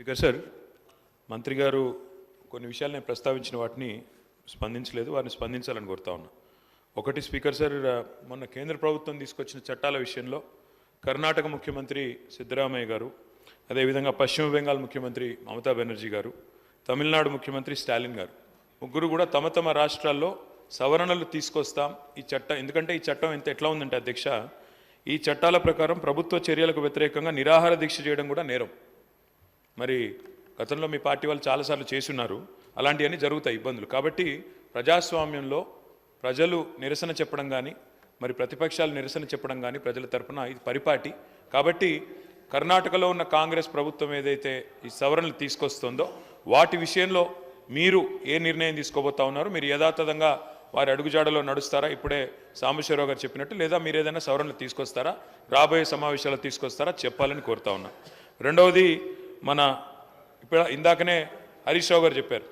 Speaker sir మంత్రి గారు కొన్ని విషయాలు నేను ప్రస్తావించిన వాటిని స్పందించలేదు వారిని స్పందించాలని కోరుతా ఉన్నా. ఒకటి స్పీకర్ సార్ మొన్న కేంద్ర ప్రభుత్వం తీసుకొచ్చిన చట్టాల విషయంలో కర్ణాటక ముఖ్యమంత్రి సిద్ధరామయ్య గారు అదేవిధంగా పశ్చిమ బెంగాల్ ముఖ్యమంత్రి మమతా బెనర్జీ గారు తమిళనాడు ముఖ్యమంత్రి స్టాలిన్ గారు ముగ్గురు కూడా తమ తమ రాష్ట్రాల్లో సవరణలు తీసుకొస్తాం ఈ చట్టం ఎందుకంటే ఈ చట్టం ఎంత ఎట్లా ఉందంటే అధ్యక్ష ఈ చట్టాల ప్రకారం ప్రభుత్వ చర్యలకు వ్యతిరేకంగా నిరాహార దీక్ష చేయడం కూడా నేరం. మరి గతంలో మీ పార్టీ వాళ్ళు చాలాసార్లు చేసున్నారు అలాంటివన్నీ జరుగుతాయి ఇబ్బందులు. కాబట్టి ప్రజాస్వామ్యంలో ప్రజలు నిరసన చెప్పడం కానీ మరి ప్రతిపక్షాలు నిరసన చెప్పడం కానీ ప్రజల తరపున ఇది పరిపాటి. కాబట్టి కర్ణాటకలో ఉన్న కాంగ్రెస్ ప్రభుత్వం ఏదైతే ఈ సవరణలు తీసుకొస్తుందో వాటి విషయంలో మీరు ఏ నిర్ణయం తీసుకోబోతా ఉన్నారు? మీరు యథాతథంగా వారి అడుగుజాడలో నడుస్తారా? ఇప్పుడే సాంబశ్వరరావు గారు చెప్పినట్టు లేదా మీరు ఏదైనా సవరణలు తీసుకొస్తారా? రాబోయే సమావేశాలు తీసుకొస్తారా? చెప్పాలని కోరుతా ఉన్నా. రెండవది మన ఇప్పుడు ఇందాకనే హరీష్ రావు గారు చెప్పారు.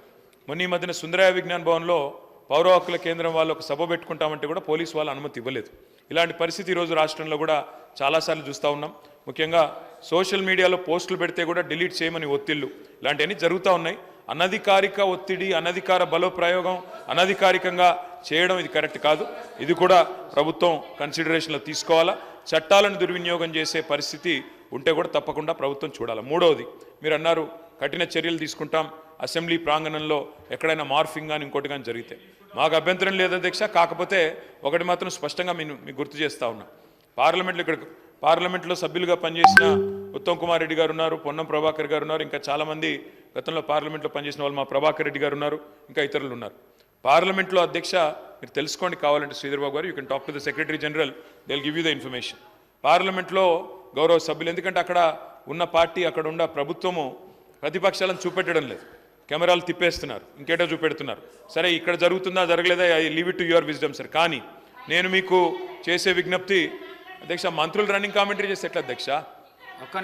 మొన్న ఈ మధ్యన సుందరయ విజ్ఞాన్ భవన్లో పౌర హక్కుల కేంద్రం వాళ్ళు ఒక సభ పెట్టుకుంటామంటే కూడా పోలీసు వాళ్ళు అనుమతి ఇవ్వలేదు. ఇలాంటి పరిస్థితి ఈరోజు రాష్ట్రంలో కూడా చాలాసార్లు చూస్తూ ఉన్నాం. ముఖ్యంగా సోషల్ మీడియాలో పోస్టులు పెడితే కూడా డిలీట్ చేయమని ఒత్తిళ్ళు ఇలాంటివన్నీ జరుగుతూ ఉన్నాయి. అనధికారిక ఒత్తిడి అనధికార బలోప్రయోగం అనధికారికంగా చేయడం ఇది కరెక్ట్ కాదు. ఇది కూడా ప్రభుత్వం కన్సిడరేషన్లో తీసుకోవాలా? చట్టాలను దుర్వినియోగం చేసే పరిస్థితి ఉంటే కూడా తప్పకుండా ప్రభుత్వం చూడాలి. మూడవది మీరు అన్నారు కఠిన చర్యలు తీసుకుంటాం. అసెంబ్లీ ప్రాంగణంలో ఎక్కడైనా మార్ఫింగ్ కానీ ఇంకోటి కానీ జరిగితే. మాకు అభ్యంతరం లేదు అధ్యక్ష కాకపోతే ఒకటి మాత్రం స్పష్టంగా నేను మీకు గుర్తు చేస్తా ఉన్నా. పార్లమెంట్లో ఇక్కడ పార్లమెంట్లో సభ్యులుగా పనిచేసిన ఉత్తమ్ కుమార్ రెడ్డి గారు ఉన్నారు పొన్నం ప్రభాకర్ గారు ఉన్నారు ఇంకా చాలామంది గతంలో పార్లమెంట్లో పనిచేసిన వాళ్ళు మా ప్రభాకర్ రెడ్డి గారు ఉన్నారు ఇంకా ఇతరులు ఉన్నారు. పార్లమెంట్లో అధ్యక్ష మీరు తెలుసుకోండి కావాలంటే శ్రీధర్బాబు గారు you can talk to the secretary general they give you the information. పార్లమెంట్లో గౌరవ సభ్యులు. ఎందుకంటే అక్కడ ఉన్న పార్టీ అక్కడ ఉన్న ప్రభుత్వము ప్రతిపక్షాలను చూపెట్టడం లేదు. కెమెరాలు తిప్పేస్తున్నారు. ఇంకేటో చూపెడుతున్నారు. సరే ఇక్కడ జరుగుతుందా జరగలేదా? I leave it to your wisdom sir. కానీ నేను మీకు చేసే విజ్ఞప్తి అధ్యక్ష మంత్రులు రన్నింగ్ కామెంటరీ చేస్తే ఎట్లా అధ్యక్ష.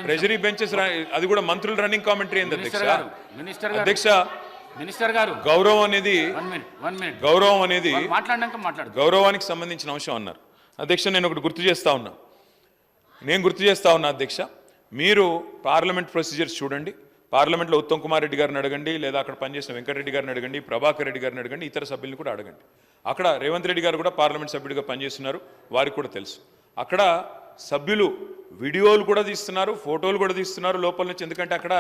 ట్రెజరీ బెంచెస్ అది కూడా మంత్రులు రన్నింగ్ కామెంటరీ ఏంది అధ్యక్ష? అధ్యక్ష మినిస్టర్ గారు. గౌరవం అనేది గౌరవం అనేది గౌరవానికి సంబంధించిన అంశం అన్నారు. అధ్యక్ష నేను ఒకటి గుర్తు చేస్తా ఉన్నా. నేను గుర్తు చేస్తా ఉన్నా అధ్యక్ష మీరు పార్లమెంట్ ప్రొసీజర్స్ చూడండి. పార్లమెంట్లో ఉత్తమ్ కుమార్ రెడ్డి గారిని అడగండి లేదా అక్కడ పనిచేసిన వెంకటరెడ్డి గారిని అడగండి ప్రభాకర్ రెడ్డి గారిని అడగండి ఇతర సభ్యులను కూడా అడగండి. అక్కడ రేవంత్ రెడ్డి గారు కూడా పార్లమెంట్ సభ్యుడిగా పనిచేస్తున్నారు వారికి కూడా తెలుసు. అక్కడ సభ్యులు వీడియోలు కూడా తీస్తున్నారు ఫోటోలు కూడా తీస్తున్నారు లోపల నుంచి ఎందుకంటే అక్కడ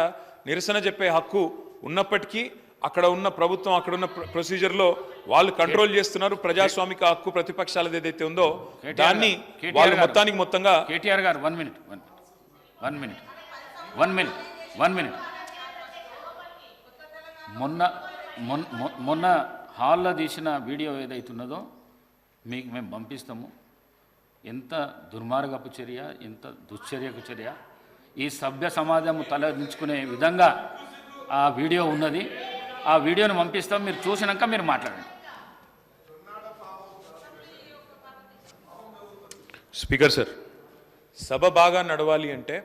నిరసన చెప్పే హక్కు ఉన్నప్పటికీ అక్కడ ఉన్న ప్రభుత్వం అక్కడ ఉన్న ప్ర- ప్రొసీజర్లో వాళ్ళు కంట్రోల్ చేస్తున్నారు. ప్రజాస్వామిక హక్కు ప్రతిపక్షాలది ఏదైతే ఉందో దాన్ని వాళ్ళు. మొత్తానికి మొత్తంగా కేటీఆర్ గారు one minute one one minute one minute one minute మొన్న మొన్న హాల్లో తీసిన వీడియో ఏదైతున్నదో మీకు మేము పంపిస్తాము. ఎంత దుర్మార్గపు చర్య ఎంత దుశ్చర్యకు చర్య. ఈ సభ్య సమాజం తలదించుకునే విధంగా ఆ వీడియో ఉన్నది. ఆ వీడియోని పంపిస్తాం మీరు చూసినాక మీరు మాట్లాడండి. Speaker sir. సభ బాగా నడవాలి అంటే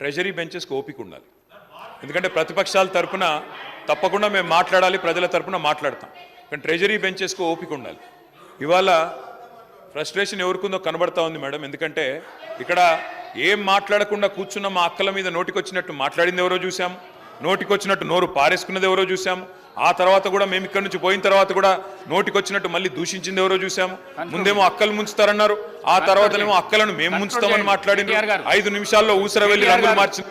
ట్రెజరీ బెంచెస్కి ఓపిక ఉండాలి. ఎందుకంటే ప్రతిపక్షాల తరపున తప్పకుండా మేము మాట్లాడాలి ప్రజల తరపున మాట్లాడతాం. కానీ ట్రెజరీ బెంచెస్కి ఓపిక ఉండాలి. ఇవాళ ఫ్రస్ట్రేషన్ ఎవరికుందో కనబడతా ఉంది మేడం. ఎందుకంటే ఇక్కడ ఏం మాట్లాడకుండా కూర్చున్న మా అక్కల మీద నోటికొచ్చినట్టు మాట్లాడింది ఎవరో చూసాం నోటికొచ్చినట్టు నోరు పారేసుకున్నది ఎవరో చూసాం ఆ తర్వాత కూడా మేము ఇక్కడ నుంచి పోయిన తర్వాత కూడా నోటికొచ్చినట్టు మళ్ళీ దూషించింది ఎవరో చూసాము ముందేమో అక్కలు ముంచుతారన్నారు. ఆ తర్వాతనేమో అక్కలను మేము ముంచుతామని మాట్లాడింది. ఐదు నిమిషాల్లో ఊసర వెళ్ళి రంగులు గారు. మార్చి